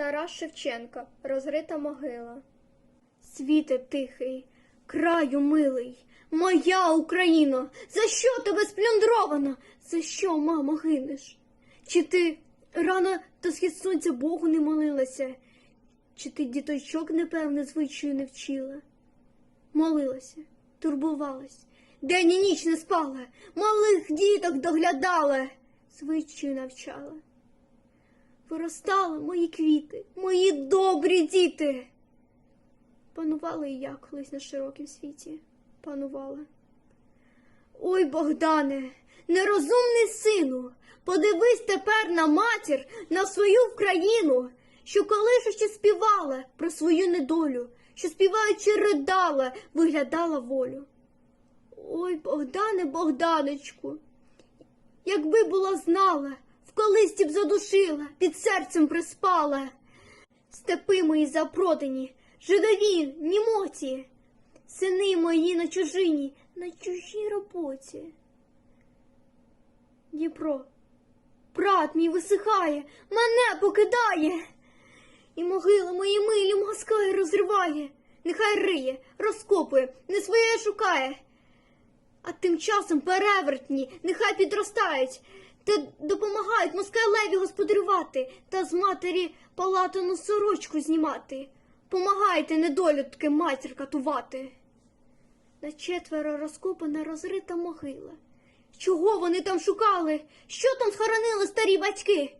Тарас Шевченка, розрита могила. Світе тихий, краю милий, моя Україно, за що тебе сплюндровано? За що, мамо, гинеш? Чи ти рано до схід сонця Богу не молилася? Чи ти діточок, непевне, звичаю не вчила? Молилася, турбувалась, день і ніч не спала, малих діток доглядала, звичаю навчала. Виростали мої квіти, мої добрі діти. Панувала і я колись на широкім світі. Панувала. Ой, Богдане, нерозумний сину, подивись тепер на матір, на свою Вкраїну, що колись ще співала про свою недолю, що співаючи ридала, виглядала волю. Ой, Богдане, Богданочку, якби була знала, в колисті б задушила, під серцем приспала. Степи мої запродані, жидові, німоті, сини мої на чужині, на чужій роботі. Дніпро, брат мій висихає, мене покидає, і могили мої милі москаль розриває, нехай риє, розкопує, не своє шукає. А тим часом перевертні нехай підростають та допомагають москалеві господарювати та з матері палатану сорочку знімати. Помагайте недолюдки матір катувати. На четверо розкопана розрита могила. Чого вони там шукали? Що там схоронили старі батьки?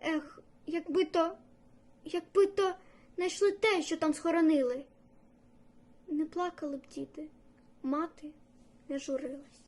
Ех, якби то, якби то знайшли те, що там схоронили. Не плакали б діти, мати не журилась.